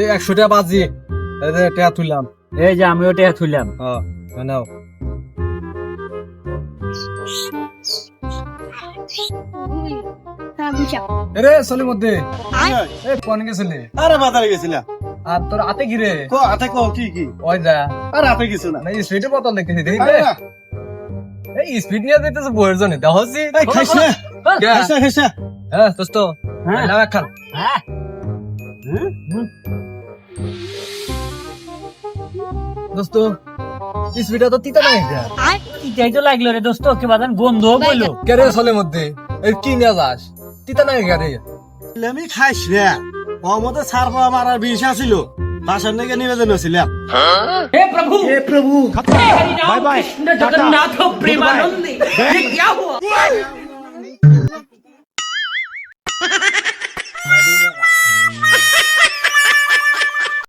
এই একশো টাকা বাজি। এই যে টাকা তুললাম এই যে আমি ওটা তুললাম হ্যাঁ নাও। এরে চলি মধ্যে এই কোন গেছিলি? আরে বাজারে গেছিলাম। আর তোর হাতে গিরে কো হাতে কো কি কি? ওই যা। আরে হাতে কিছু না। না স্পিডে বোতল দেখতেছি দেখি আরে এই স্পিড নিয়ে যেতেছে বইয়ের জন্য। দেখছি এই খাইছ না। খাইছ খাইছ হ্যাঁ দোস্ত। হ্যাঁ। লাভ একখান। হ্যাঁ। দোস্ত স্পিডটা তো তিতা নাই এটা এটাই তো লাগলো রে দোস্ত কি বাদান গন্ধ বললো কেরে চলে মধ্যে এই কি নিয়ে যাস তিতা নাই গাড়ি আমি খাইছ না ও মতে সার পাওয়া মারার বিষ আছিল তার সামনে গিয়ে নিবেদন ছিলাম हे प्रभु হে প্রভু हे हरिनाम कृष्ण जगन्नाथ प्रेमानंद ये क्या हुआ